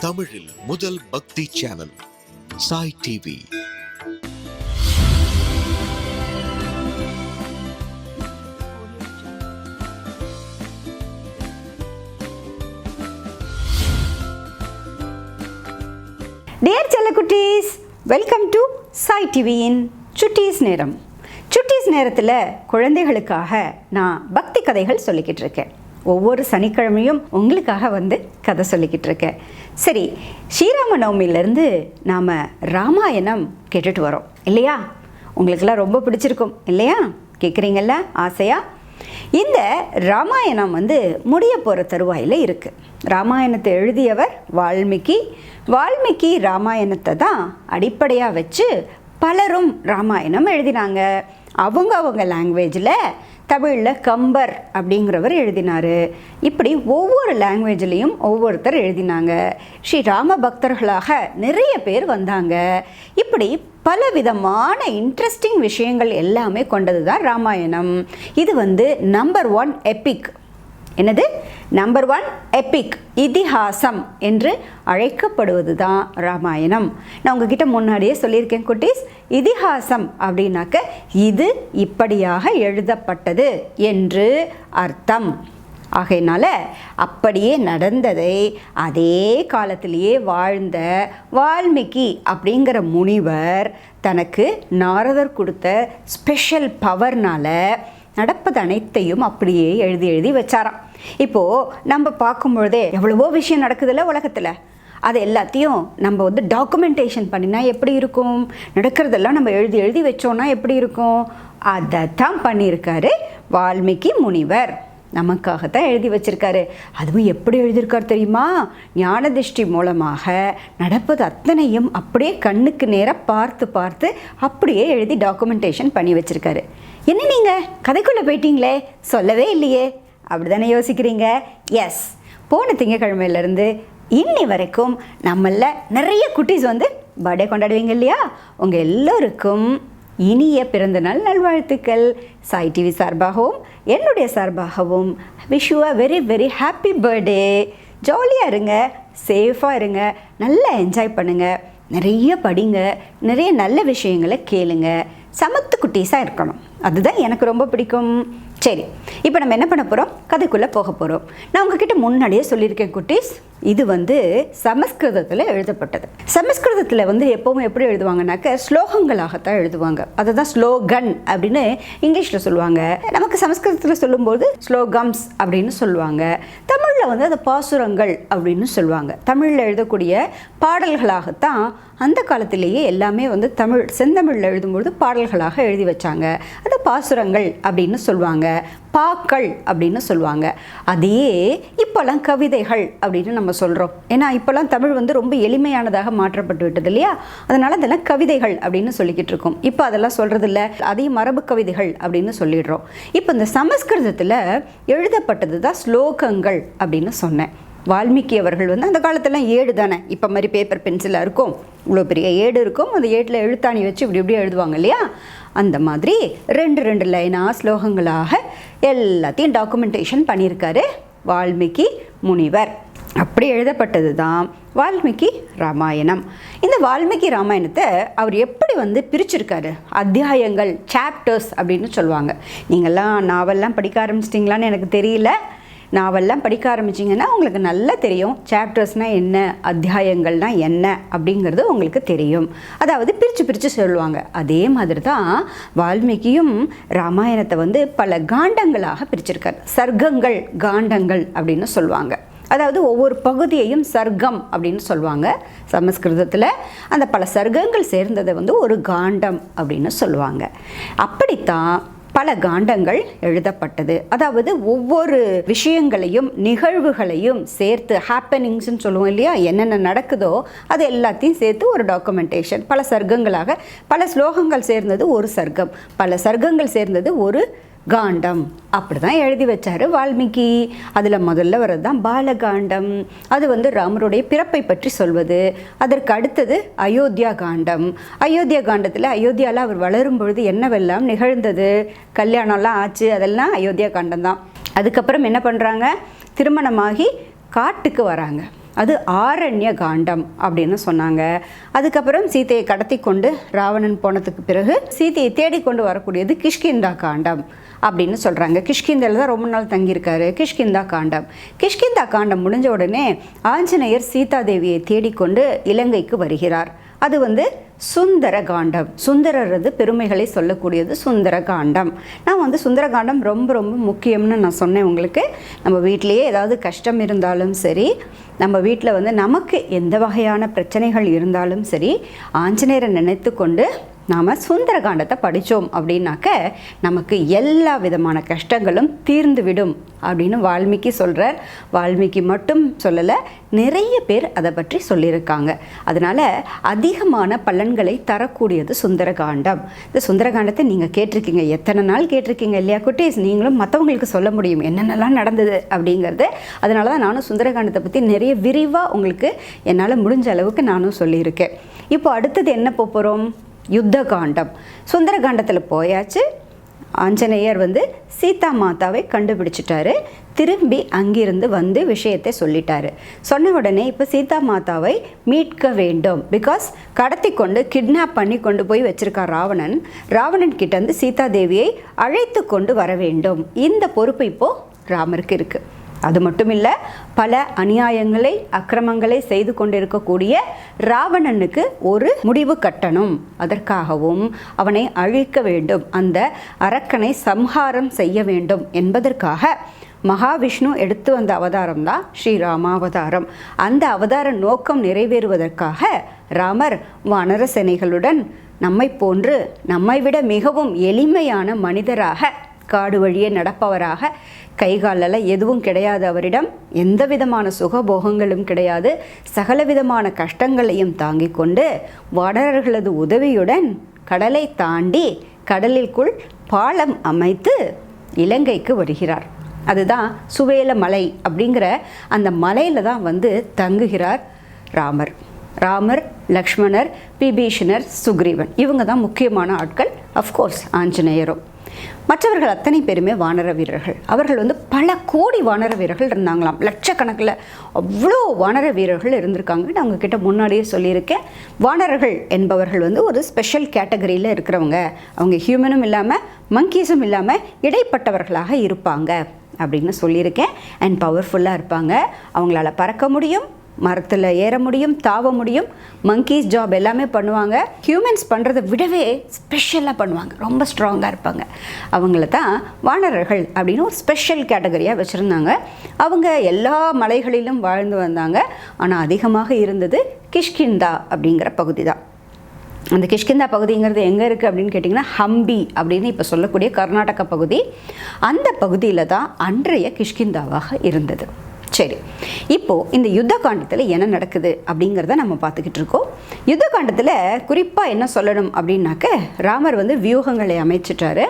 தமிழில் முதல் பக்தி சேனல் சாய் டிவி. டியர் செல்லக்குட்டீஸ் வெல்கம் டு சாய் டிவியின் சுட்டீஸ் நேரம். சுட்டீஸ் நேரத்தில் குழந்தைகளுக்காக நான் பக்தி கதைகள் சொல்லிக்கிட்டு இருக்கேன். ஒவ்வொரு சனிக்கிழமையும் உங்களுக்காக வந்து கதை சொல்லிக்கிட்டு இருக்கேன். சரி ஸ்ரீராம நவமியிலேருந்து நாம் ராமாயணம் கேட்டுட்டு வரோம். இல்லையா? உங்களுக்கெல்லாம் ரொம்ப பிடிச்சிருக்கும். இல்லையா? கேட்குறீங்கள ஆசையா? இந்த ராமாயணம் வந்து முடிய போகிற தருவாயில் இருக்குது ராமாயணத்தை எழுதியவர் வால்மீகி. வால்மீகி ராமாயணத்தை தான் அடிப்படையாக வச்சு பலரும் ராமாயணம் எழுதினாங்க. அவங்க அவங்க லாங்குவேஜில் தமிழில் கம்பர் அப்படிங்கிறவர் எழுதினார். இப்படி ஒவ்வொரு லாங்குவேஜ்லேயும் ஒவ்வொருத்தர் எழுதினாங்க. ஸ்ரீ ராம பக்தர்களாக நிறைய பேர் வந்தாங்க. இப்படி பல விதமான இன்ட்ரெஸ்டிங் விஷயங்கள் எல்லாமே கொண்டது தான் ராமாயணம். இது வந்து நம்பர் ஒன் எபிக் என்னது? நம்பர் ஒன் எபிக் இதிகாசம் என்று அழைக்கப்படுவது தான் ராமாயணம். நான் உங்ககிட்ட முன்னாடியே சொல்லியிருக்கேன் குட்டீஸ். இதிகாசம் அப்படின்னாக்க இது இப்படியாக எழுதப்பட்டது என்று அர்த்தம். ஆகையினால அப்படியே நடந்ததை அதே காலத்திலேயே வாழ்ந்த வால்மீகி அப்படிங்கிற முனிவர் தனக்கு நாரதர் கொடுத்த ஸ்பெஷல் பவர்னால நடப்பது அனைத்தையும் அப்படியே எழுதி எழுதி வச்சாராம். இப்போது நம்ம பார்க்கும்பொழுதே எவ்வளவோ விஷயம் நடக்குதுல்ல உலகத்தில். அது எல்லாத்தையும் நம்ம வந்து டாக்குமெண்டேஷன் பண்ணினா எப்படி இருக்கும்? நடக்கிறதெல்லாம் நம்ம எழுதி எழுதி வச்சோன்னா எப்படி இருக்கும்? அதை தான் பண்ணியிருக்காரு வால்மீகி முனிவர். நமக்காக தான் எழுதி வச்சிருக்காரு. அதுவும் எப்படி எழுதியிருக்கார் தெரியுமா? ஞான திருஷ்டி மூலமாக நடப்பது அத்தனையும் அப்படியே கண்ணுக்கு நேராக பார்த்து பார்த்து அப்படியே எழுதி டாக்குமெண்டேஷன் பண்ணி வச்சிருக்காரு. என்ன நீங்கள் கதைக்குள்ளே போயிட்டீங்களே? சொல்லவே இல்லையே. அப்படி தானே யோசிக்கிறீங்க? எஸ் போன திங்கக்கிழமையிலேருந்து இன்னி வரைக்கும் நம்மள நிறைய குட்டீஸ் வந்து பர்த்டே கொண்டாடுவீங்க இல்லையா? உங்கள் எல்லோருக்கும் இனிய பிறந்தநாள் நல்வாழ்த்துக்கள். சாய் டிவி சார்பாகவும் என்னுடைய சார்பாகவும் wish you a very very happy birthday ஜாலியாக இருங்க சேஃபாக இருங்க நல்லா என்ஜாய் பண்ணுங்கள் நிறைய படிங்க நிறைய நல்ல விஷயங்களை கேளுங்க. சமத்து குட்டீஸாக இருக்கணும். அதுதான் எனக்கு ரொம்ப பிடிக்கும். சரி இப்போ நம்ம என்ன பண்ண போகிறோம் கதைக்குள்ளே போக போகிறோம் நான் உங்ககிட்ட முன்னாடியே சொல்லியிருக்கேன் குட்டீஸ். இது வந்து சமஸ்கிருதத்தில் எழுதப்பட்டது. சமஸ்கிருதத்தில் வந்து எப்போவும் எப்படி எழுதுவாங்கனாக்க ஸ்லோகங்களாகத்தான் எழுதுவாங்க. அதை தான் ஸ்லோகன் அப்படின்னு இங்கிலீஷில் சொல்லுவாங்க. நமக்கு சமஸ்கிருதத்தில் சொல்லும்போது ஸ்லோகம்ஸ் அப்படின்னு சொல்லுவாங்க. தமிழில் வந்து அது பாசுரங்கள் அப்படின்னு சொல்லுவாங்க. தமிழில் எழுதக்கூடிய பாடல்களாகத்தான் அந்த காலத்திலேயே எல்லாமே வந்து தமிழ் செந்தமிழில் எழுதும்பொழுது பாடல்களாக எழுதி வச்சாங்க. அது பாசுரங்கள் அப்படின்னு சொல்லுவாங்க. பாக்கள் அப்படின்னு சொல்லுவாங்க. அதையே இப்போல்லாம் கவிதைகள் அப்படின்னு நம்ம சொல்கிறோம் ஏன்னா இப்போல்லாம் தமிழ் வந்து ரொம்ப எளிமையானதாக மாற்றப்பட்டு விட்டது இல்லையா? அதனால் அதெல்லாம் கவிதைகள் அப்படின்னு சொல்லிக்கிட்டு இருக்கோம். இப்போ அதெல்லாம் சொல்கிறது இல்லை அதையும் மரபு கவிதைகள் அப்படின்னு சொல்லிடுறோம். இப்போ இந்த சமஸ்கிருதத்தில் எழுதப்பட்டது தான் ஸ்லோகங்கள் அப்படின்னு சொன்னேன். வால்மீகி அவர்கள் வந்து அந்த காலத்துலாம் ஏடு தானே? இப்போ மாதிரி பேப்பர் பென்சிலாக இருக்கும். இவ்வளோ பெரிய ஏடு இருக்கும். அந்த ஏட்டில் எழுத்தாணி வச்சு இப்படி இப்படி எழுதுவாங்க இல்லையா? அந்த மாதிரி ரெண்டு ரெண்டு லைனாக ஸ்லோகங்களாக எல்லாத்தையும் டாக்குமெண்டேஷன் பண்ணியிருக்காரு வால்மீகி முனிவர். அப்படி எழுதப்பட்டது தான் வால்மீகி ராமாயணம். இந்த வால்மீகி ராமாயணத்தை அவர் எப்படி வந்து பிரிச்சிருக்காரு? அத்தியாயங்கள் சாப்டர்ஸ் அப்படின்னு சொல்லுவாங்க. நீங்கள்லாம் நாவல்லாம் படிக்க ஆரம்பிச்சிட்டிங்களான்னு எனக்கு தெரியல. நாவல்லாம் படிக்க ஆரம்பிச்சிங்கன்னா உங்களுக்கு நல்லா தெரியும். சாப்டர்ஸ்னால் என்ன? அத்தியாயங்கள்னால் என்ன? அப்படிங்கிறது உங்களுக்கு தெரியும். அதாவது பிரித்து பிரித்து சொல்லுவாங்க. அதே மாதிரி தான் வால்மீகியும் ராமாயணத்தை வந்து பல காண்டங்களாக பிரிச்சிருக்கார். சர்க்கங்கள் காண்டங்கள் அப்படின்னு சொல்லுவாங்க. அதாவது ஒவ்வொரு பகுதியையும் சர்க்கம் அப்படின்னு சொல்லுவாங்க. சமஸ்கிருதத்தில் அந்த பல சர்க்கங்கள் சேர்ந்ததை வந்து ஒரு காண்டம் அப்படின்னு சொல்லுவாங்க. அப்படித்தான் பல காண்டங்கள் எழுதப்பட்டது. அதாவது ஒவ்வொரு விஷயங்களையும் நிகழ்வுகளையும் சேர்த்து ஹாப்பனிங்ஸ்னு சொல்லுவோம் இல்லையா? என்னென்ன நடக்குதோ அது எல்லாத்தையும் சேர்த்து ஒரு டாக்குமெண்டேஷன் பல சர்க்கங்களாக பல ஸ்லோகங்கள் சேர்ந்தது ஒரு சர்க்கம். பல சர்க்கங்கள் சேர்ந்தது ஒரு காண்டம். அப்படி தான் எழுதி வச்சார் வால்மீகி. அதில் முதல்ல வர்றது தான் பாலகாண்டம். அது வந்து ராமருடைய பிறப்பை பற்றி சொல்வது. அதற்கு அடுத்தது அயோத்தியா காண்டம். அயோத்தியா காண்டத்தில் அயோத்தியாவில் அவர் வளரும் பொழுது என்னவெல்லாம் நிகழ்ந்தது? கல்யாணம்லாம் ஆச்சு அதெல்லாம் அயோத்தியா காண்டம் தான் அதுக்கப்புறம் என்ன பண்ணுறாங்க திருமணமாகி காட்டுக்கு வராங்க. அது ஆரண்ய காண்டம் அப்படின்னு சொன்னாங்க. அதுக்கப்புறம் சீதையை கடத்தி கொண்டு ராவணன் போனதுக்கு பிறகு சீதையை தேடிக்கொண்டு வரக்கூடியது கிஷ்கிந்தா காண்டம். அப்படின்னு சொல்கிறாங்க கிஷ்கிந்தில் தான் ரொம்ப நாள் தங்கியிருக்காரு. கிஷ்கிந்தா காண்டம். கிஷ்கிந்தா காண்டம் முடிஞ்ச உடனே ஆஞ்சநேயர் சீதாதேவியை தேடிக்கொண்டு இலங்கைக்கு வருகிறார். அது வந்து சுந்தர காண்டம். சுந்தரரது பெருமைகளை சொல்லக்கூடியது சுந்தர காண்டம். நான் வந்து சுந்தர காண்டம் ரொம்ப ரொம்ப முக்கியம்னு நான் சொன்னேன் உங்களுக்கு. நம்ம வீட்டிலையே ஏதாவது கஷ்டம் இருந்தாலும் சரி நம்ம வீட்டில் வந்து நமக்கு எந்த வகையான பிரச்சனைகள் இருந்தாலும் சரி ஆஞ்சநேயரை நினைத்து கொண்டு நாம் சுந்தர காண்டத்தை படித்தோம் அப்படின்னாக்க நமக்கு எல்லா விதமான கஷ்டங்களும் தீர்ந்துவிடும் அப்படின்னு வால்மீகி சொல்கிறார் வால்மீகி மட்டும் சொல்லலை நிறைய பேர் அதை பற்றி சொல்லியிருக்காங்க. அதனால் அதிகமான பலன்களை தரக்கூடியது சுந்தர காண்டம் இந்த சுந்தரகாண்டத்தை நீங்கள் கேட்டிருக்கீங்க. எத்தனை நாள் கேட்டிருக்கீங்க இல்லையா குட்டீஸ்? நீங்களும் மற்றவங்களுக்கு சொல்ல முடியும். என்னென்னலாம் நடந்தது அப்படிங்கிறது. அதனால தான் நானும் சுந்தர காண்டத்தை பற்றி நிறைய விரிவாக உங்களுக்கு என்னால் முடிஞ்ச அளவுக்கு நானும் சொல்லியிருக்கேன். இப்போ அடுத்தது என்ன போக போகிறோம் யுத்த காண்டம் சுந்தர காண்டத்தில் போயாச்சு. ஆஞ்சநேயர் வந்து சீதா மாதாவை கண்டுபிடிச்சிட்டாரு. திரும்பி அங்கிருந்து வந்து விஷயத்தை சொல்லிட்டாரு. சொன்ன உடனே இப்போ சீதா மாதாவை மீட்க வேண்டும். பிகாஸ் கடத்தி கொண்டு கிட்னாப் பண்ணி கொண்டு போய் வச்சிருக்கார் ராவணன். ராவணன் கிட்ட வந்து சீதா தேவியை அழைத்து கொண்டு வர வேண்டும். இந்த பொறுப்பு இப்போது ராமருக்கு இருக்குது அது மட்டும் இல்லை பல அநியாயங்களை அக்கிரமங்களை செய்து கொண்டிருக்கக்கூடிய ராவணனுக்கு ஒரு முடிவு கட்டணும். அதற்காகவும் அவனை அழிக்க வேண்டும். அந்த அரக்கனை சம்ஹாரம் செய்ய வேண்டும் என்பதற்காக மகாவிஷ்ணு எடுத்து வந்த அவதாரம் தான் ஸ்ரீராமாவதாரம். அந்த அவதார நோக்கம் நிறைவேறுவதற்காக ராமர் வானரசேனைகளுடன் நம்மை போன்று நம்மை விட மிகவும் எளிமையான மனிதராக காடு வழியே நடப்பவராக கைகாலெல்லாம் எதுவும் கிடையாது அவரிடம். எந்த விதமான சுகபோகங்களும் கிடையாது. சகல விதமான கஷ்டங்களையும் தாங்கிக் கொண்டு வானரர்களது உதவியுடன் கடலை தாண்டி கடலிற்குள் பாலம் அமைத்து இலங்கைக்கு வருகிறார். அதுதான் சுவேல மலை அப்படிங்கிற அந்த மலையில் தான் வந்து தங்குகிறார் ராமர். ராமர் லக்ஷ்மணர் பிபீஷணர் சுக்ரீவன். இவங்க தான் முக்கியமான ஆட்கள். அஃப்கோர்ஸ் ஆஞ்சநேயரும். மற்றவர்கள் அத்தனை பேருமே வானர வீரர்கள். அவர்கள் வந்து பல கோடி வானர வீரர்கள் இருந்தாங்களாம். லட்சக்கணக்கில் அவ்வளோ வானர வீரர்கள் இருந்திருக்காங்க. நான் உங்ககிட்ட முன்னாடியே சொல்லியிருக்கேன். வானரர்கள் என்பவர்கள் வந்து ஒரு ஸ்பெஷல் கேட்டகரியில் இருக்கிறவங்க. அவங்க ஹியூமனும் இல்லாமல் மங்கீஸும் இல்லாமல் இடைப்பட்டவர்களாக இருப்பாங்க அப்படின்னு சொல்லியிருக்கேன். அண்ட் பவர்ஃபுல்லாக இருப்பாங்க. அவங்களால பறக்க முடியும். மரத்தில் ஏற முடியும் தாவ முடியும். மங்கீஸ் ஜாப் எல்லாமே பண்ணுவாங்க. ஹியூமன்ஸ் பண்ணுறதை விடவே ஸ்பெஷலாக பண்ணுவாங்க. ரொம்ப ஸ்ட்ராங்காக இருப்பாங்க. அவங்கள தான் வானரர்கள் அப்படின்னு ஒரு ஸ்பெஷல் கேட்டகரியாக வச்சுருந்தாங்க. அவங்க எல்லா மலைகளிலும் வாழ்ந்து வந்தாங்க. ஆனால் அதிகமாக இருந்தது கிஷ்கிந்தா அப்படிங்கிற பகுதி தான் அந்த கிஷ்கிந்தா பகுதிங்கிறது எங்கே இருக்குது அப்படின்னு கேட்டிங்கன்னா ஹம்பி அப்படின்னு இப்போ சொல்லக்கூடிய கர்நாடக பகுதி. அந்த பகுதியில் தான் அன்றைய கிஷ்கிந்தாவாக இருந்தது. சரி இப்போது இந்த யுத்த காண்டத்தில் என்ன நடக்குது அப்படிங்கிறத நம்ம பார்த்துக்கிட்டு இருக்கோம். யுத்த காண்டத்தில் குறிப்பாக என்ன சொல்லணும் அப்படின்னாக்க ராமர் வந்து வியூகங்களை அமைச்சிட்டாரு.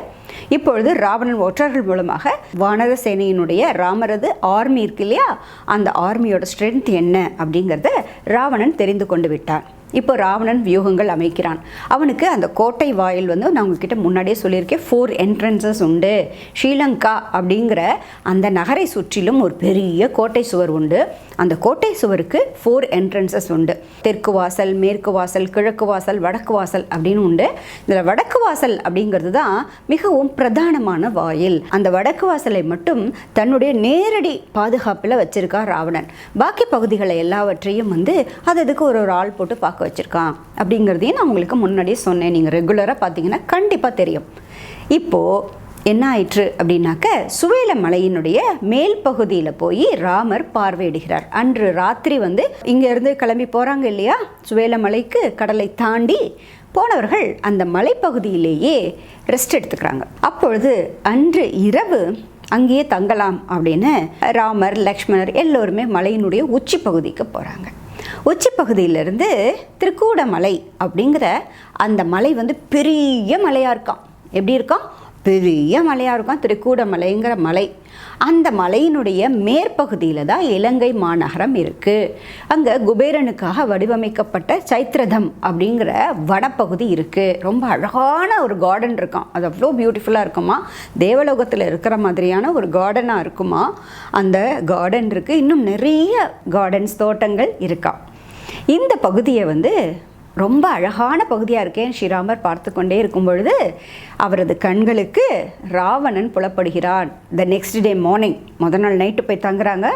இப்பொழுது ராவணன் ஒற்றர்கள் மூலமாக வானர சேனையினுடைய ராமரது ஆர்மி இருக்கு இல்லையா? அந்த ஆர்மியோட ஸ்ட்ரென்த் என்ன அப்படிங்கிறத ராவணன் தெரிந்து கொண்டு விட்டான். இப்போ ராவணன் வியூகங்கள் அமைக்கிறான். அவனுக்கு அந்த கோட்டை வாயில் வந்து நான் உங்ககிட்ட முன்னாடியே சொல்லியிருக்கேன் ஃபோர் என்ட்ரன்சஸ் உண்டு. ஸ்ரீலங்கா அப்படிங்கிற அந்த நகரை சுற்றிலும் ஒரு பெரிய கோட்டை சுவர் உண்டு. அந்த கோட்டை சுவருக்கு ஃபோர் என்ட்ரன்சஸ் உண்டு. தெற்கு வாசல் மேற்கு வாசல் கிழக்கு வாசல் வடக்கு வாசல் அப்படின்னு உண்டு. இதில் வடக்கு வாசல் அப்படிங்கிறது தான் மிகவும் பிரதானமான வாயில். அந்த வடக்கு வாசலை மட்டும் தன்னுடைய நேரடி பாதுகாப்பில் வச்சிருக்கா ராவணன். பாக்கி பகுதிகளை எல்லாவற்றையும் வந்து அது அதுக்கு ஒரு ஒரு ஆள் போட்டு பார்க்க வச்சிருக்கான் அப்படிங்கிறதையும் நான் உங்களுக்கு முன்னாடியே சொன்னேன். நீங்கள் ரெகுலராக பார்த்தீங்கன்னா கண்டிப்பாக தெரியும். இப்போது என்ன ஆயிற்று அப்படின்னாக்க சுவேல மலையினுடைய மேல் பகுதியில் போய் ராமர் பார்வையிடுகிறார். அன்று ராத்திரி வந்து இங்கேருந்து கிளம்பி போகிறாங்க இல்லையா? சுவேல மலைக்கு கடலை தாண்டி போனவர்கள் அந்த மலைப்பகுதியிலேயே ரெஸ்ட் எடுத்துக்கிறாங்க. அப்பொழுது அன்று இரவு அங்கேயே தங்கலாம் அப்படின்னு ராமர் லக்ஷ்மணர் எல்லோருமே மலையினுடைய உச்சி பகுதிக்கு போகிறாங்க உச்சி பகுதியிலிருந்து திருக்கூடமலை அப்படிங்கிற அந்த மலை வந்து பெரிய மலையாக இருக்கான் எப்படி இருக்கான் பெரிய மலையாக இருக்கும். திருக்கூடமலைங்கிற மலை. அந்த மலையினுடைய மேற்பகுதியில் தான் இலங்கை மாநகரம் இருக்குது அங்கே குபேரனுக்காக வடிவமைக்கப்பட்ட சைத்ரதம் அப்படிங்கிற வடப்பகுதி இருக்குது ரொம்ப அழகான ஒரு கார்டன் இருக்கும். அது அவ்வளோ பியூட்டிஃபுல்லாக இருக்குமா? தேவலோகத்தில் இருக்கிற மாதிரியான ஒரு கார்டனாக இருக்குமா? அந்த கார்டன் இருக்குது இன்னும் நிறைய கார்டன்ஸ் தோட்டங்கள் இருக்கா. இந்த பகுதியை வந்து ரொம்ப அழகான பகுதியாக இருக்கேன் ஸ்ரீராமர் பார்த்து கொண்டே இருக்கும் பொழுது அவரது கண்களுக்கு ராவணன் புலப்படுகிறான். த நெக்ஸ்ட் டே மார்னிங் முத நாள் நைட்டு போய் தங்குறாங்க.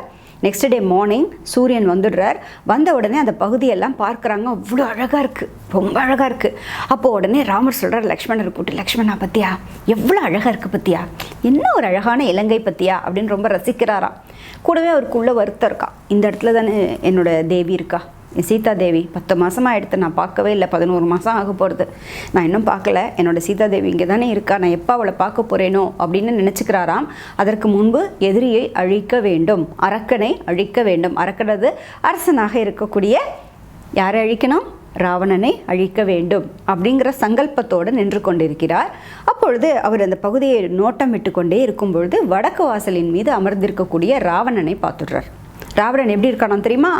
நெக்ஸ்ட் டே மார்னிங் சூரியன் வந்துடுறார். வந்த உடனே அந்த பகுதியெல்லாம் பார்க்குறாங்க. அவ்வளோ அழகாக இருக்குது ரொம்ப அழகாக இருக்குது அப்போது உடனே ராமர் சொல்கிறார் லக்ஷ்மணர் கூட்டி லக்ஷ்மணா பத்தியா? எவ்வளோ அழகாக இருக்குது பத்தியா? என்ன ஒரு அழகான இலங்கை பத்தியா? அப்படின்னு ரொம்ப ரசிக்கிறாராம். கூடவே அவருக்குள்ள வருத்தம் இருக்கா. இந்த இடத்துல தானே என்னோட தேவி இருக்கா? என் சீதா தேவி பத்து மாதம் எடுத்து நான் பார்க்கவே இல்லை. பதினோரு மாதம் ஆக போகிறது நான் இன்னும் பார்க்கல. என்னோட சீதா தேவி இங்கே தானே இருக்கா? நான் எப்போ அவளை பார்க்க போகிறேனோ அப்படின்னு நினச்சிக்கிறாராம். அதற்கு முன்பு எதிரியை அழிக்க வேண்டும். அரக்கனை அழிக்க வேண்டும். அரக்கனது அரசனாக இருக்கக்கூடிய யாரை அழிக்கணும்? ராவணனை அழிக்க வேண்டும் அப்படிங்கிற சங்கல்பத்தோடு நின்று கொண்டிருக்கிறார். அப்பொழுது அவர் அந்த பகுதியை நோட்டமிட்டு கொண்டே இருக்கும் பொழுது வடக்கு வாசலின் மீது அமர்ந்திருக்கக்கூடிய ராவணனை பார்த்துடுறார். தாவரன் எப்படி இருக்கானோ தெரியுமா?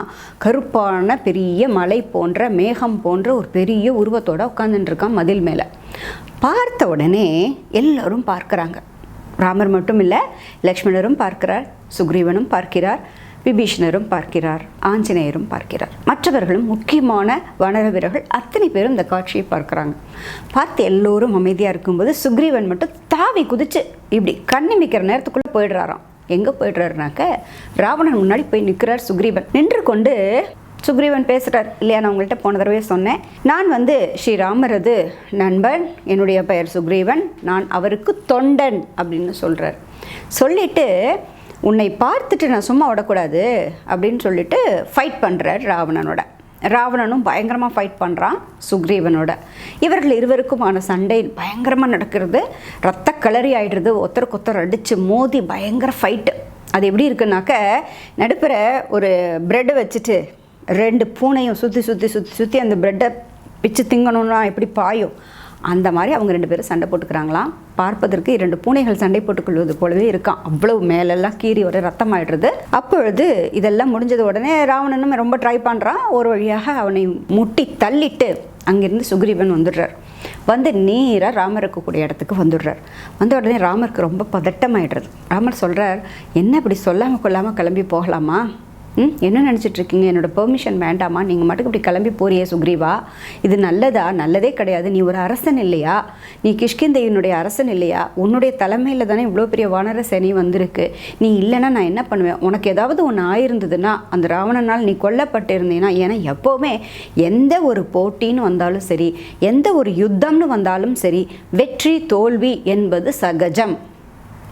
கருப்பான பெரிய மலை போன்ற மேகம் போன்ற ஒரு பெரிய உருவத்தோட உட்காந்துட்டு இருக்கான் மதில் மேலே. பார்த்த உடனே எல்லோரும் பார்க்குறாங்க. ராமர் மட்டும் இல்லை லக்ஷ்மணரும் பார்க்கிறார் சுக்ரீவனும் பார்க்கிறார் விபீஷணரும் பார்க்கிறார் ஆஞ்சநேயரும் பார்க்கிறார். மற்றவர்களும் முக்கியமான வனர வீரர்கள் அத்தனை பேரும் இந்த காட்சியை பார்க்குறாங்க. பார்த்து எல்லோரும் அமைதியாக இருக்கும்போது சுக்ரீவன் மட்டும் தாவி குதிச்சு இப்படி கண்ணிமிக்கிற நேரத்துக்குள்ளே போயிடுறாராம். எங்கே போயிடுறாருனாக்க ராவணன் முன்னாடி போய் நிற்கிறார் சுக்ரீவன். நின்று கொண்டு சுக்ரீவன் பேசுகிறார் இல்லையா நான் உங்கள்கிட்ட போன தடவையே சொன்னேன். நான் வந்து ஸ்ரீராமரது நண்பன். என்னுடைய பெயர் சுக்ரீவன். நான் அவருக்கு தொண்டன் அப்படின்னு சொல்கிறார் சொல்லிட்டு உன்னை பார்த்துட்டு நான் சும்மா விடக்கூடாது அப்படின்னு சொல்லிட்டு ஃபைட் பண்ணுறார் ராவணனோட. ராவணனும் பயங்கரமாக ஃபைட் பண்ணுறான் சுக்ரீவனோட. இவர்கள் இருவருக்குமான சண்டை பயங்கரமாக நடக்கிறது. ரத்த கிளறி ஆகிடுறது ஒருத்தருக்கு ஒருத்தர் அடித்து மோதி பயங்கர ஃபைட்டு அது எப்படி இருக்குன்னாக்க நடுப்புற ஒரு ப்ரெட்டை வச்சுட்டு ரெண்டு பூனையும் சுற்றி சுற்றி சுற்றி சுற்றி அந்த ப்ரெட்டை பிச்சு திங்கணும்னா எப்படி பாயும்? அந்த மாதிரி அவங்க ரெண்டு பேரும் சண்டை போட்டுக்கிறாங்களாம். பார்ப்பதற்கு இரண்டு பூனைகள் சண்டை போட்டுக்கொள்வது போலவே இருக்கான் அவ்வளவு மேலெல்லாம் கீறி ஒரு ரத்தம் ஆயிடுறது அப்பொழுது இதெல்லாம் முடிஞ்சது உடனே ராவணனும் ரொம்ப ட்ரை பண்ணுறான் ஒரு வழியாக அவனை முட்டி தள்ளிட்டு அங்கிருந்து சுக்ரீவன் வந்துடுறார். வந்து நேராக ராமர் இருக்கக்கூடிய இடத்துக்கு வந்துடுறார். வந்த உடனே ராமருக்கு ரொம்ப பதட்டமாயிடுறது. ராமர் சொல்கிறார் என்ன இப்படி சொல்லாமல் கொள்ளாமல் கிளம்பி போகலாமா? ம் என்ன நினச்சிட்ருக்கீங்க? என்னோடய என்னோட பெர்மிஷன் வேண்டாமா? நீங்கள் மட்டும் இப்படி கிளம்பி போறியே சுக்ரீவா? இது நல்லதா? நல்லதே கிடையாது. நீ ஒரு அரசன் இல்லையா? நீ கிஷ்கிந்தையினுடைய அரசன் இல்லையா? உன்னுடைய தலைமையில் தானே இவ்வளோ பெரிய வானர சேனை வந்திருக்கு. நீ இல்லைன்னா நான் என்ன பண்ணுவேன்? உனக்கு ஏதாவது ஒன்று ஆயிருந்ததுன்னா அந்த ராவணனால் நீ கொல்லப்பட்டு இருந்தீங்கன்னா ஏன்னா எப்போவுமே எந்த ஒரு போட்டின்னு வந்தாலும் சரி எந்த ஒரு யுத்தம்னு வந்தாலும் சரி வெற்றி தோல்வி என்பது சகஜம்.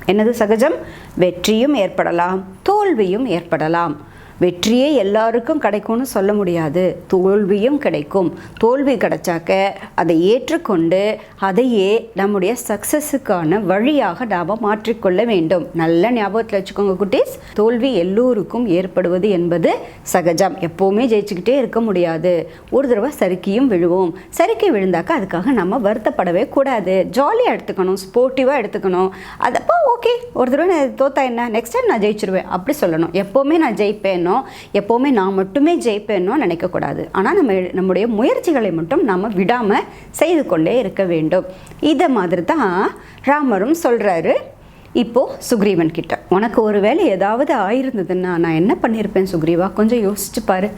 என்னது சகஜம்? வெற்றியும் ஏற்படலாம் தோல்வியும் ஏற்படலாம். வெற்றியே எல்லாருக்கும் கிடைக்கும்னு சொல்ல முடியாது. தோல்வியும் கிடைக்கும். தோல்வி கிடைச்சாக்க அதை ஏற்றுக்கொண்டு அதையே நம்முடைய சக்ஸஸுக்கான வழியாக நாம் மாற்றிக்கொள்ள வேண்டும். நல்ல ஞாபகத்தில் வச்சுக்கோங்க குட்டீஸ். தோல்வி எல்லோருக்கும் ஏற்படுவது என்பது சகஜம். எப்போவுமே ஜெயிச்சுக்கிட்டே இருக்க முடியாது. ஒரு தடவை சறுக்கியும் விழுவோம். சறுக்கி விழுந்தாக்க அதுக்காக நம்ம வருத்தப்படவே கூடாது. ஜாலியாக எடுத்துக்கணும். ஸ்போர்ட்டிவாக எடுத்துக்கணும். அதப்போ ஓகே ஒரு தடவை நான் தோத்தா என்ன? நெக்ஸ்ட் டைம் நான் ஜெயிச்சிருவேன். அப்படி சொல்லணும். எப்போவுமே நான் ஜெயிப்பேன். எப்போவுமே நான் மட்டுமே ஜெயிப்பேனோ நினைக்கக்கூடாது. ஆனால் நம்ம நம்முடைய முயற்சிகளை மட்டும் நாம் விடாமல் செய்து கொண்டே இருக்க வேண்டும். இதை மாதிரி தான் ராமரும் சொல்கிறாரு இப்போது சுக்ரீவன் கிட்ட உனக்கு ஒரு வேளை ஏதாவது ஆயிருந்ததுன்னா நான் என்ன பண்ணியிருப்பேன் சுக்ரீவா? கொஞ்சம் யோசிச்சு பாரு.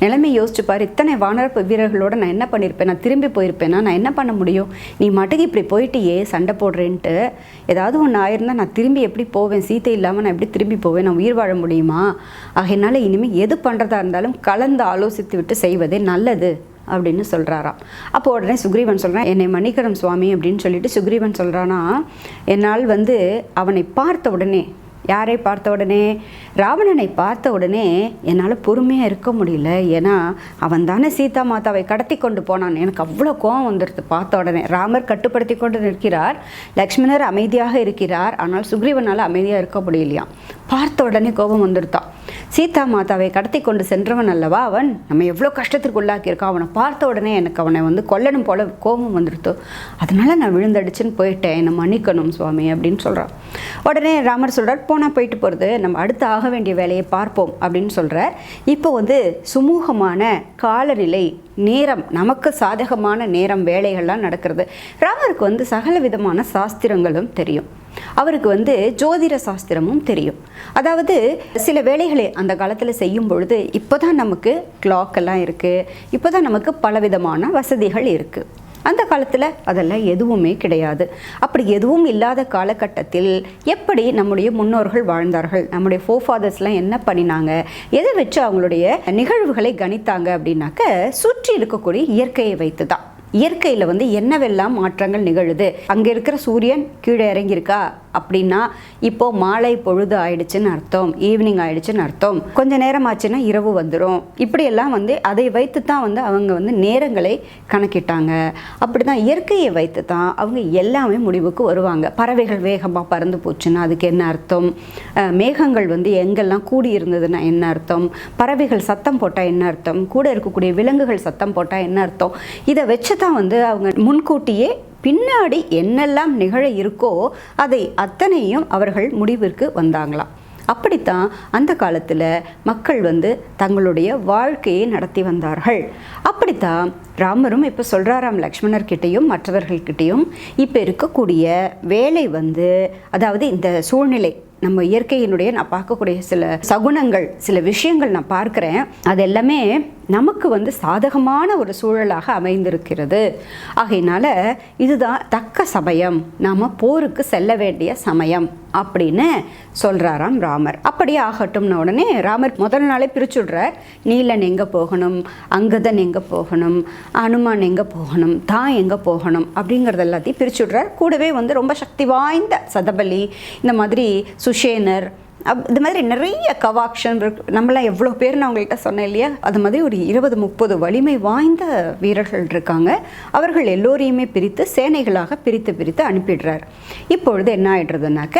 நிலைமை யோசிச்சு பாரு. இத்தனை வானர வீரர்களோட நான் என்ன பண்ணியிருப்பேன் நான் திரும்பி போயிருப்பேனா? நான் என்ன பண்ண முடியும்? நீ மட்டுக்கு இப்படி போயிட்டியே சண்டை போடுறேன்ட்டு. ஏதாவது ஒன்று ஆயிருந்தால் நான் திரும்பி எப்படி போவேன்? சீத்தை இல்லாமல் நான் எப்படி திரும்பி போவேன்? நான் உயிர் வாழ முடியுமா? ஆகையினால இனிமேல் எது பண்ணுறதா இருந்தாலும் கலந்து ஆலோசித்து விட்டு செய்வதே நல்லது. அப்படின்னு சொல்கிறாராம் அப்போ உடனே சுக்ரீவன் சொல்கிறான் என்னை மன்னிக்கணும் சுவாமி அப்படின்னு சொல்லிட்டு சுக்ரீவன் சொல்கிறானா என்னால் வந்து அவனை பார்த்த உடனே யாரை பார்த்த உடனே? ராவணனை பார்த்த உடனே என்னால் பொறுமையாக இருக்க முடியல. ஏன்னா அவன் தானே சீதா மாதாவை கடத்தி கொண்டு போனான். எனக்கு அவ்வளோ கோவம் வந்துடுது பார்த்த உடனே. ராமர் கட்டுப்படுத்தி கொண்டு நிற்கிறார். லக்ஷ்மணர் அமைதியாக இருக்கிறார். ஆனால் சுக்ரீவனால் அமைதியாக இருக்க முடியலையாம் பார்த்த உடனே கோபம் வந்துடுதான் சீதா மாதாவை கடத்தி கொண்டு சென்றவன் அல்லவா அவன்? நம்ம எவ்வளோ கஷ்டத்திற்கு உள்ளாக்கியிருக்கோம் அவனை பார்த்த உடனே எனக்கு அவனை வந்து கொல்லணும் போல கோபம் வந்துடுத்து அதனால் நான் விழுந்தடிச்சுன்னு போயிட்டேன். என்னை மன்னிக்கணும் சுவாமி அப்படின்னு சொல்கிறான் உடனே ராமர் சொல்கிறார் போனால் போயிட்டு போகிறது நம்ம அடுத்து ஆக வேண்டிய வேலையை பார்ப்போம் அப்படின்னு சொல்கிறார் இப்போ வந்து சுமூகமான காலநிலை நேரம் நமக்கு சாதகமான நேரம் வேலைகள்லாம் நடக்கிறது. ராமருக்கு வந்து சகல விதமான சாஸ்திரங்களும் தெரியும். அவருக்கு வந்து ஜோதிட சாஸ்திரமும் தெரியும். அதாவது சில வேலைகளை அந்த காலத்தில் செய்யும் பொழுது இப்போ தான் நமக்கு கிளாக் எல்லாம் இருக்குது இப்போ தான் நமக்கு பலவிதமான வசதிகள் இருக்குது அந்த காலத்தில் அதெல்லாம் எதுவுமே கிடையாது. அப்படி எதுவும் இல்லாத காலகட்டத்தில் எப்படி நம்முடைய முன்னோர்கள் வாழ்ந்தார்கள்? நம்முடைய ஃபோஃபாதர்ஸ்லாம் என்ன பண்ணினாங்க? எதை வச்சு அவங்களுடைய நிகழ்வுகளை கணித்தாங்க அப்படின்னாக்க சுற்றி இருக்கக்கூடிய இயற்கையை வைத்து தான் இயற்கையில் வந்து என்னவெல்லாம் மாற்றங்கள் நிகழுது? அங்கே இருக்கிற சூரியன் கீழே இறங்கியிருக்கா? அப்படின்னா இப்போ மாலை பொழுது ஆயிடுச்சுன்னு அர்த்தம் ஈவினிங் ஆயிடுச்சுன்னு அர்த்தம். கொஞ்ச நேரம் ஆச்சுன்னா இரவு வந்துடும் இப்படியெல்லாம் வந்து அதை வைத்து தான் வந்து அவங்க வந்து நேரங்களை கணக்கிட்டாங்க. அப்படி தான் இயற்கையை வைத்து தான் அவங்க எல்லாமே முடிவுக்கு வருவாங்க. பறவைகள் வேகமாக பறந்து போச்சுன்னா அதுக்கு என்ன அர்த்தம்? மேகங்கள் வந்து எங்கெல்லாம் கூடி இருந்ததுன்னா என்ன அர்த்தம்? பறவைகள் சத்தம் போட்டால் என்ன அர்த்தம்? கூட இருக்கக்கூடிய விலங்குகள் சத்தம் போட்டால் என்ன அர்த்தம்? இதை வச்சு தான் வந்து அவங்க முன்கூட்டியே பின்னாடி என்னெல்லாம் நிகழ இருக்கோ அதை அத்தனையும் அவர்கள் முடிவிற்கு வந்தாங்களாம். அப்படித்தான் அந்த காலத்தில் மக்கள் வந்து தங்களுடைய வாழ்க்கையை நடத்தி வந்தார்கள். அப்படித்தான் ராமரும் இப்போ சொல்கிறாராம் லக்ஷ்மணர்கிட்டையும் மற்றவர்கள்கிட்டையும் இப்போ இருக்கக்கூடிய வேலை வந்து அதாவது இந்த சூழ்நிலை நம்ம இயற்கையினுடைய நான் பார்க்கக்கூடிய சில சகுனங்கள் சில விஷயங்கள் நான் பார்க்குறேன். அது எல்லாமே நமக்கு வந்து சாதகமான ஒரு சூழலாக அமைந்திருக்கிறது. ஆகையினால இதுதான் தக்க சமயம். நாம் போருக்கு செல்ல வேண்டிய சமயம் அப்படின்னு சொல்கிறாராம் ராமர். அப்படியே ஆகட்டும்னு உடனே ராமர் முதல் நாளே பிரிச்சுடுறார். நீலன் எங்கே போகணும்? அங்கதன் எங்கே போகணும்? அனுமான் எங்கே போகணும்? தான் எங்கே போகணும்? அப்படிங்கிறது எல்லாத்தையும் பிரிச்சுடுறார். கூடவே வந்து ரொம்ப சக்தி வாய்ந்த சதபலி இந்த மாதிரி சுஷேனர் அப் இது மாதிரி நிறைய கவாக்ஷன் இருக்கு. நம்மளாம் எவ்வளோ பேர் நான் உங்கள்கிட்ட சொன்னேன் இல்லையா? அது மாதிரி ஒரு இருபது முப்பது வலிமை வாய்ந்த வீரர்கள் இருக்காங்க. அவர்கள் எல்லோரையுமே பிரித்து சேனைகளாக பிரித்து பிரித்து அனுப்பிடுறார். இப்பொழுது என்ன ஆகிடுறதுனாக்க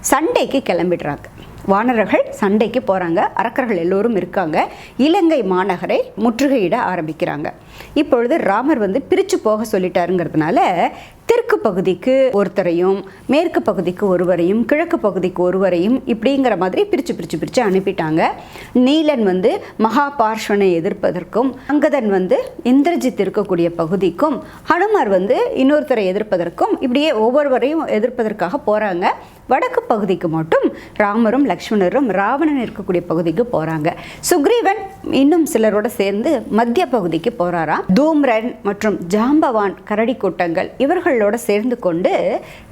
சண்டைக்கு கிளம்பிடுறாங்க. வானரர்கள் சண்டைக்கு போகிறாங்க அரக்கர்கள் எல்லோரும் இருக்காங்க. இலங்கை மாநகரை முற்றுகையிட ஆரம்பிக்கிறாங்க. இப்பொழுது ராமர் வந்து பிரித்து போக சொல்லிட்டாருங்கிறதுனால தெற்கு பகுதிக்கு ஒருத்தரையும் மேற்கு பகுதிக்கு ஒருவரையும் கிழக்கு பகுதிக்கு ஒருவரையும் இப்படிங்கிற மாதிரி பிரித்து பிரித்து பிரித்து அனுப்பிட்டாங்க. நீலன் வந்து மகாபார்ஷ்வனை எதிர்ப்பதற்கும் அங்கதன் வந்து இந்திரஜித் இருக்கக்கூடிய பகுதிக்கும் ஹனுமார் வந்து இன்னொருத்தரை எதிர்ப்பதற்கும் இப்படியே ஒவ்வொருவரையும் எதிர்ப்பதற்காக போகிறாங்க வடக்கு பகுதிக்கு மட்டும் ராமரும் லக்ஷ்மணரும் ராவணன் இருக்கக்கூடிய பகுதிக்கு போகிறாங்க சுக்ரீவன் இன்னும் சிலரோட சேர்ந்து மத்திய பகுதிக்கு போகிறாராம் தூம்ரன் மற்றும் ஜாம்பவான் கரடி கூட்டங்கள் இவர்களோட சேர்ந்து கொண்டு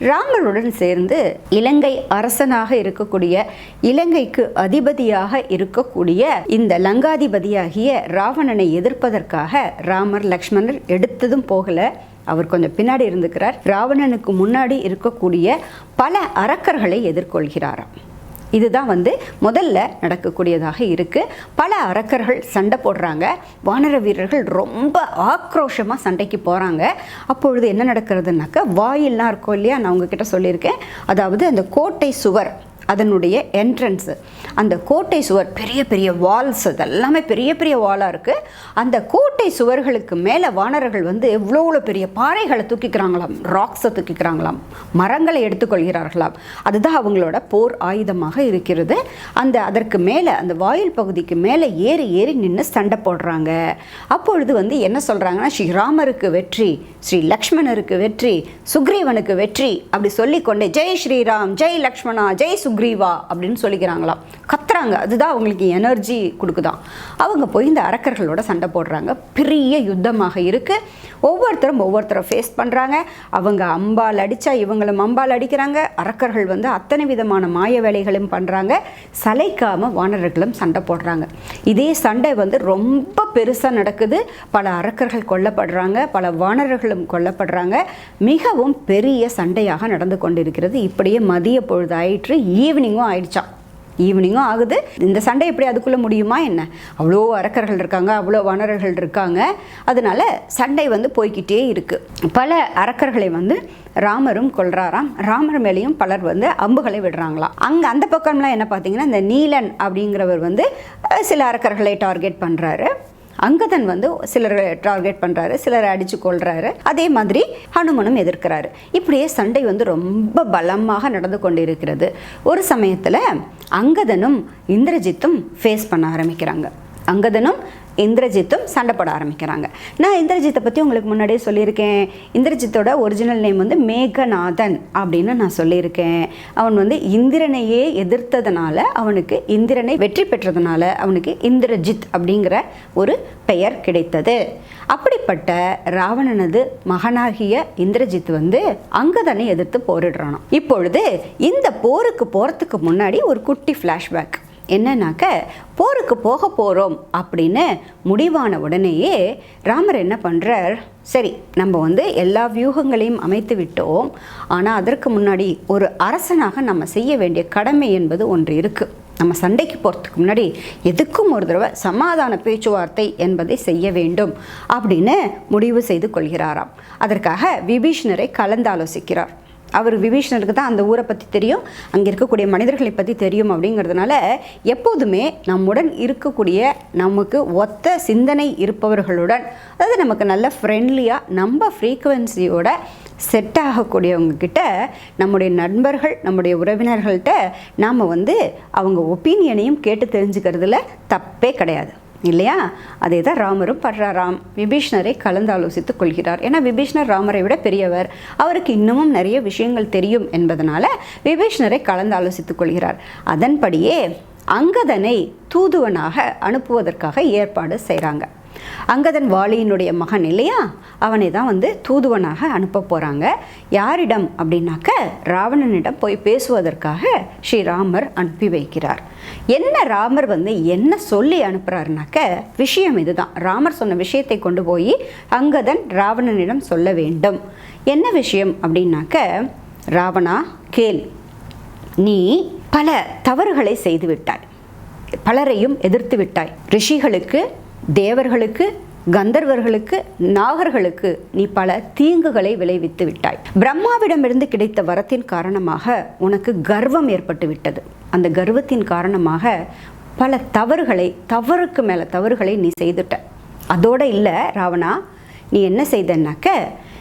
ராமருடன் சேர்ந்து இலங்கை அரசனாக இருக்கக்கூடிய இலங்கைக்கு அதிபதியாக இருக்கக்கூடிய இந்த லங்காதிபதியாகிய ராவணனை எதிர்ப்பதற்காக ராமர் லக்ஷ்மணர் எடுத்ததும் போகல. அவர் கொஞ்சம் பின்னாடி இருந்துக்கிறார். ராவணனுக்கு முன்னாடி இருக்கக்கூடிய பல அரக்கர்களை எதிர்கொள்கிறாராம். இதுதான் வந்து முதல்ல நடக்கக்கூடியதாக இருக்குது பல அரக்கர்கள் சண்டை போடுறாங்க. வானர வீரர்கள் ரொம்ப ஆக்ரோஷமாக சண்டைக்கு போகிறாங்க அப்பொழுது என்ன நடக்கிறதுனாக்கா வாயில்லாம் இருக்கும் இல்லையா? நான் உங்ககிட்ட சொல்லியிருக்கேன். அதாவது அந்த கோட்டை சுவர் அதனுடைய என்ட்ரன்ஸு அந்த கோட்டை சுவர் பெரிய பெரிய வால்ஸ் அதெல்லாமே பெரிய பெரிய வாலாக இருக்குது அந்த கோட்டை சுவர்களுக்கு மேலே வானரர்கள் வந்து இவ்வளோ இவ்வளோ பெரிய பாறைகளை தூக்கிக்கிறாங்களாம் ராக்ஸை தூக்கிக்கிறாங்களாம் மரங்களை எடுத்துக்கொள்கிறார்களாம். அதுதான் அவங்களோட போர் ஆயுதமாக இருக்கிறது. அந்த அதற்கு மேலே அந்த வாயில் பகுதிக்கு மேலே ஏறி ஏறி நின்று சண்டை போடுறாங்க. அப்பொழுது வந்து என்ன சொல்கிறாங்கன்னா ஸ்ரீராமருக்கு வெற்றி ஸ்ரீ லக்ஷ்மணருக்கு வெற்றி சுக்ரீவனுக்கு வெற்றி அப்படி சொல்லிக்கொண்டே ஜெய் ஸ்ரீராம் ஜெய் லக்ஷ்மணா ஜெய் சுக்ரீவா அப்படின்னு சொல்லிக்கிறாங்களாம். கத்துறாங்க அதுதான் அவங்களுக்கு எனர்ஜி கொடுக்குதான். அவங்க போய் இந்த அரக்கர்களோட சண்டை போடுறாங்க. பெரிய யுத்தமாக இருக்குது ஒவ்வொருத்தரும் ஒவ்வொருத்தரை ஃபேஸ் பண்ணுறாங்க அவங்க அம்பால் அடித்தா இவங்களும் அம்பால் அடிக்கிறாங்க. அரக்கர்கள் வந்து அத்தனை விதமான மாய வேலைகளும் பண்ணுறாங்க சலைக்காமல் வானர்களும் சண்டை போடுறாங்க. இதே சண்டை வந்து ரொம்ப பெருசாக நடக்குது. பல அரக்கர்கள் கொல்லப்படுறாங்க. பல வானர்களும் கொல்லப்படுறாங்க. மிகவும் பெரிய சண்டையாக நடந்து கொண்டிருக்கிறது. இப்படியே மதிய பொழுது ஆயிற்று ஈவினிங்கும் ஆயிடுச்சான் ஈவினிங்கும் ஆகுது. இந்த சண்டை எப்படி அதுக்குள்ளே முடியுமா என்ன? அவ்வளோ அரக்கர்கள் இருக்காங்க அவ்வளோ வானரர்கள் இருக்காங்க. அதனால சண்டை வந்து போய்கிட்டே இருக்குது பல அரக்கர்களை வந்து ராமரும் கொள்றாராம் ராமர் மேலேயும் பலர் வந்து அம்புகளை விடுறாங்களாம். அங்கே அந்த பக்கம்லாம் என்ன பார்த்தீங்கன்னா இந்த நீலன் அப்படிங்கிறவர் வந்து சில அரக்கர்களை டார்கெட் பண்ணுறாரு அங்கதன் வந்து சிலரை டார்கெட் பண்ணுறாரு சிலரை அடித்து கொள்றாரு அதே மாதிரி ஹனுமனும் எதிர்க்கிறாரு. இப்படியே சண்டை வந்து ரொம்ப பலமாக நடந்து கொண்டிருக்கிறது. ஒரு சமயத்தில் அங்கதனும் இந்திரஜித்தும் ஃபேஸ் பண்ண ஆரம்பிக்கிறாங்க. அங்கதனும் இந்திரஜித்தும் சண்டை போட ஆரம்பிக்கிறாங்க. நான் இந்திரஜித்தை பற்றி உங்களுக்கு முன்னாடியே சொல்லியிருக்கேன். இந்திரஜித்தோட ஒரிஜினல் நேம் வந்து மேகநாதன் அப்படின்னு நான் சொல்லியிருக்கேன். அவன் வந்து இந்திரனையே எதிர்த்ததுனால அவனுக்கு இந்திரனை வெற்றி பெற்றதுனால அவனுக்கு இந்திரஜித் அப்படிங்கிற ஒரு பெயர் கிடைத்தது. அப்படிப்பட்ட ராவணனது மகனாகிய இந்திரஜித் வந்து அங்கதனை எதிர்த்து போரிடுறானோ இப்பொழுது இந்த போருக்கு போகிறதுக்கு முன்னாடி ஒரு குட்டி ஃப்ளாஷ்பேக் என்னன்னாக்க போருக்கு போக போகிறோம் அப்படின்னு முடிவான உடனேயே ராமர் என்ன பண்ணுறார் சரி நம்ம வந்து எல்லா வியூகங்களையும் அமைத்து விட்டோம். ஆனால் அதற்கு முன்னாடி ஒரு அரசனாக நம்ம செய்ய வேண்டிய கடமை என்பது ஒன்று இருக்குது நம்ம சண்டைக்கு போகிறதுக்கு முன்னாடி எதுக்கும் ஒரு தடவை சமாதான பேச்சுவார்த்தை என்பதை செய்ய வேண்டும் அப்படின்னு முடிவு செய்து கொள்கிறாராம். அதற்காக விபீஷ்ணரை கலந்தாலோசிக்கிறார். அவர் விபீஷணருக்கு தான் அந்த ஊரை பற்றி தெரியும். அங்கே இருக்கக்கூடிய மனிதர்களை பற்றி தெரியும் அப்படிங்கிறதுனால எப்போதுமே நம்முடன் இருக்கக்கூடிய நமக்கு ஒத்த சிந்தனை இருப்பவர்களுடன் அதாவது நமக்கு நல்ல ஃப்ரெண்ட்லியாக நம்ம ஃப்ரீக்குவென்சியோட செட் ஆகக்கூடியவங்கக்கிட்ட நம்முடைய நண்பர்கள் நம்முடைய உறவினர்கள்ட்ட நாம் வந்து அவங்க ஒப்பீனியனையும் கேட்டு தெரிஞ்சுக்கிறதுல தப்பே கிடையாது. இல்லையா? அதே தான் ராமரும் படுறாராம். விபீஷ்ணரை கலந்து ஆலோசித்துக் கொள்கிறார். ஏன்னா விபீஷ்ணர் ராமரை விட பெரியவர். அவருக்கு இன்னமும் நிறைய விஷயங்கள் தெரியும் என்பதனால விபீஷ்ணரை கலந்து ஆலோசித்துக் கொள்கிறார். அதன்படியே அங்கதனை தூதுவனாக அனுப்புவதற்காக ஏற்பாடு செய்கிறாங்க அங்கதன் வாலியினுடைய மகன் இல்லையா? அவனை தான் வந்து தூதுவனாக அனுப்ப போகிறாங்க யாரிடம் அப்படின்னாக்க ராவணனிடம் போய் பேசுவதற்காக ஸ்ரீராமர் அனுப்பி வைக்கிறார். என்ன ராமர் வந்து என்ன சொல்லி அனுப்புகிறாருனாக்க விஷயம் இதுதான். ராமர் சொன்ன விஷயத்தை கொண்டு போய் அங்கதன் ராவணனிடம் சொல்ல வேண்டும். என்ன விஷயம் அப்படின்னாக்க ராவணா கேள். நீ பல தவறுகளை செய்து விட்டாய். பலரையும் எதிர்த்து விட்டாய். ரிஷிகளுக்கு தேவர்களுக்கு கந்தர்வர்களுக்கு நாகர்களுக்கு நீ பல தீங்குகளை விளைவித்து விட்டாய். பிரம்மாவிடமிருந்து கிடைத்த வரத்தின் காரணமாக உனக்கு கர்வம் ஏற்பட்டு விட்டது அந்த கர்வத்தின் காரணமாக பல தவறுகளை தவறுக்கு மேலே தவறுகளை நீ செய்துட்ட. அதோடு இல்லை ராவணா நீ என்ன செய்தன்னாக்க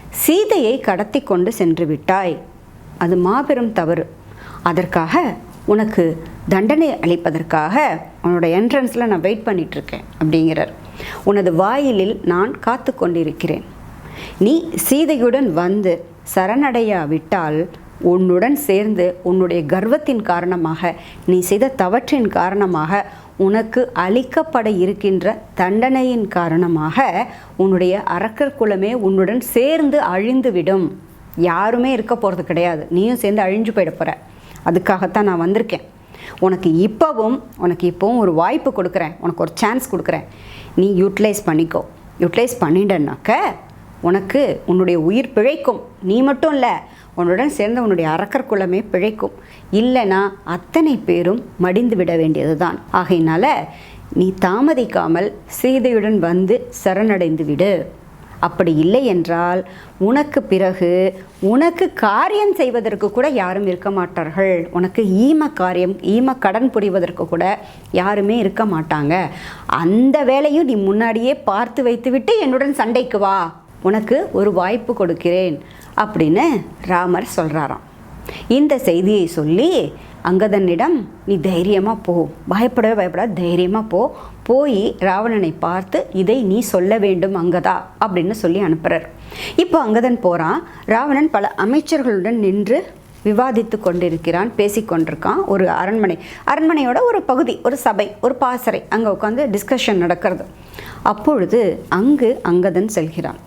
சீதையை கடத்தி கொண்டு சென்று விட்டாய். அது மாபெரும் தவறு. அதற்காக உனக்கு தண்டனை அளிப்பதற்காக உன்னோட என்ட்ரன்ஸில் நான் வெயிட் பண்ணிகிட்ருக்கேன் அப்படிங்கிறார். உனது வாயிலில் நான் காத்து கொண்டிருக்கிறேன். நீ சீதையுடன் வந்து சரணடையாவிட்டால் உன்னுடன் சேர்ந்து உன்னுடைய கர்வத்தின் காரணமாக நீ செய்த தவற்றின் காரணமாக உனக்கு அளிக்கப்பட இருக்கின்ற தண்டனையின் காரணமாக உன்னுடைய அரக்கர் குலமே உன்னுடன் சேர்ந்து அழிந்துவிடும். யாருமே இருக்க போகிறது கிடையாது. நீயும் சேர்ந்து அழிஞ்சு போயிட போகிற அதுக்காகத்தான் நான் வந்திருக்கேன். உனக்கு இப்போவும் உனக்கு இப்போவும் ஒரு வாய்ப்பு கொடுக்குறேன். உனக்கு ஒரு சான்ஸ் கொடுக்குறேன். நீ யூட்டிலைஸ் பண்ணிக்கோ. யூட்டிலைஸ் பண்ணிட்டனாக்க உனக்கு உன்னுடைய உயிர் பிழைக்கும். நீ மட்டும் இல்லை உன்னுடன் சேர்ந்த உன்னுடைய அரக்கர் குலமே பிழைக்கும். இல்லைனா அத்தனை பேரும் மடிந்து விட வேண்டியது தான் ஆகையினால நீ தாமதிக்காமல் சீதையுடன் வந்து சரணடைந்து விடு. அப்படி இல்லை என்றால் உனக்கு பிறகு உனக்கு காரியம் செய்வதற்கு கூட யாரும் இருக்க மாட்டார்கள். உனக்கு ஈம காரியம் ஈம கடன் புரிவதற்கு கூட யாருமே இருக்க மாட்டாங்க. அந்த வேலையும் நீ முன்னாடியே பார்த்து வைத்துவிட்டு என்னுடன் சண்டைக்கு வா. உனக்கு ஒரு வாய்ப்பு கொடுக்கிறேன். அப்படின்னு ராமர் சொல்கிறாராம் இந்த செய்தியை சொல்லி அங்கதனிடம் நீ தைரியமாக போ. பயப்படவே பயப்படாத தைரியமாக போ. போய் ராவணனை பார்த்து இதை நீ சொல்ல வேண்டும் அங்கதா அப்படின்னு சொல்லி அனுப்புகிறார் இப்போ அங்கதன் போகிறான் ராவணன் பல அமைச்சர்களுடன் நின்று விவாதித்து கொண்டிருக்கிறான் பேசிக்கொண்டிருக்கான் ஒரு அரண்மனை. அரண்மனையோட ஒரு பகுதி ஒரு சபை ஒரு பாசறை. அங்கே உட்காந்து டிஸ்கஷன் நடக்கிறது. அப்பொழுது அங்கு அங்கதன் செல்கிறான்.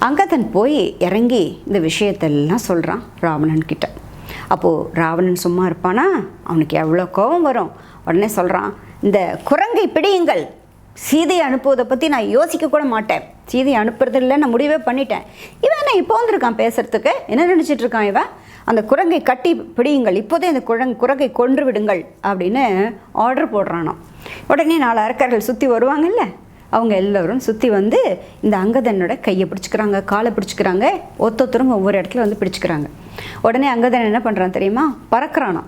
அங்கதன் போய் இறங்கி இந்த விஷயத்தெல்லாம் சொல்கிறான் ராவணன் கிட்ட. அப்போது ராவணன் சும்மா இருப்பானா? அவனுக்கு எவ்வளோ கோபம் வரும். உடனே சொல்கிறான் இந்த குரங்கை பிடியுங்கள். சீதையை அனுப்புவதை பற்றி நான் யோசிக்க கூட மாட்டேன். சீதையை அனுப்புறது இல்லை நான் முடிவே பண்ணிட்டேன். இவன் என்ன இப்போ வந்திருக்கான் பேசுறதுக்கு? என்ன நினச்சிட்டு இருக்கான் இவன்? அந்த குரங்கை கட்டி பிடியுங்கள். இப்போதே அந்த குரங் குரங்கை கொன்று விடுங்கள் அப்படின்னு ஆர்டர் போடுறானாம். உடனே நாலு அரக்கர்கள் சுற்றி வருவாங்கல்ல? அவங்க எல்லோரும் சுற்றி வந்து இந்த அங்கதனோட கையை பிடிச்சிக்கிறாங்க காலை பிடிச்சிக்கிறாங்க. ஒத்தொத்தரும் ஒவ்வொரு இடத்துல வந்து பிடிச்சிக்கிறாங்க. உடனே அங்கதன் என்ன பண்ணுறான் தெரியுமா? பறக்கிறானா.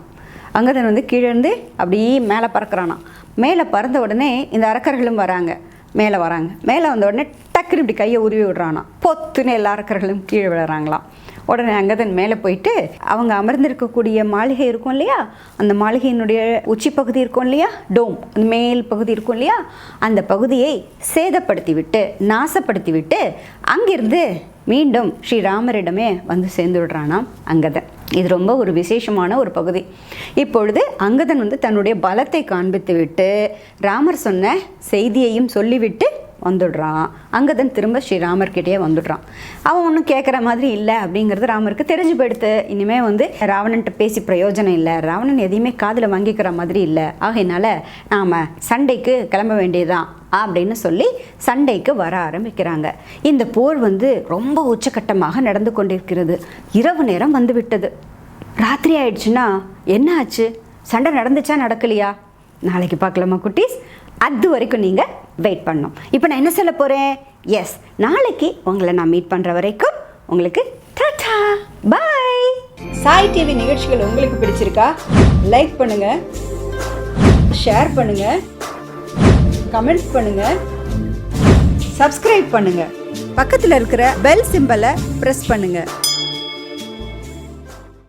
அங்கதன் வந்து கீழேருந்து அப்படியே மேலே பறக்கிறானா. மேலே பறந்த உடனே இந்த அரக்கர்களும் வராங்க. மேலே வராங்க. மேலே வந்த உடனே டக்குன்னு இப்படி கையை உருவி விடுறானா. பொத்துன்னு எல்லா அரக்கர்களும் கீழே விழுறாங்களாம். உடனே அங்கதன் மேலே போயிட்டு அவங்க அமர்ந்திருக்கக்கூடிய மாளிகை இருக்கும் இல்லையா? அந்த மாளிகையினுடைய உச்சி பகுதி இருக்கும் இல்லையா? டோம் அந்த மேல் பகுதி இருக்கும் இல்லையா? அந்த பகுதியை சேதப்படுத்தி விட்டு நாசப்படுத்தி விட்டு அங்கிருந்து மீண்டும் ஸ்ரீராமரிடமே வந்து சேர்ந்து விடுறானாம் அங்கதன். இது ரொம்ப ஒரு விசேஷமான ஒரு பகுதி. இப்பொழுது அங்கதன் வந்து தன்னுடைய பலத்தை காண்பித்து விட்டு ராமர் சொன்ன செய்தியையும் சொல்லிவிட்டு வந்துடுறான். அங்கதன் திரும்ப ஸ்ரீராமர்கிட்டயே வந்துடுறான். அவன் ஒன்றும் கேட்குற மாதிரி இல்லை அப்படிங்கிறது ராமருக்கு தெரிஞ்சு போயிடுத்து. இனிமேல் வந்து ராவணன்ட்ட பேசி பிரயோஜனம் இல்லை. ராவணன் எதையுமே காதில் வாங்கிக்கிற மாதிரி இல்லை. ஆகையினால நாம் சண்டைக்கு கிளம்ப வேண்டியதுதான் அப்படின்னு சொல்லி சண்டைக்கு வர ஆரம்பிக்கிறாங்க. இந்த போர் வந்து ரொம்ப உச்சக்கட்டமாக நடந்து கொண்டிருக்கிறது. இரவு நேரம் வந்து விட்டது. ராத்திரி ஆயிடுச்சுன்னா என்ன ஆச்சு சண்டை நடந்துச்சா நடக்கலையா? நாளைக்கு பார்க்கலாமா குட்டீஸ்? அது வரைக்கும் நீங்கள் வெயிட் பண்ணணும். இப்போ நான் என்ன சொல்ல போகிறேன் எஸ் நாளைக்கு உங்களை நான் மீட் பண்ணுற வரைக்கும் உங்களுக்கு டாடா பாய் சாய் டிவி நிகழ்ச்சிகள் உங்களுக்கு பிடிச்சிருக்கா? லைக் பண்ணுங்க ஷேர் பண்ணுங்க கமெண்ட்ஸ் பண்ணுங்க சப்ஸ்கிரைப் பண்ணுங்க. பக்கத்தில் இருக்கிற பெல் சிம்பலை ப்ரெஸ் பண்ணுங்கள்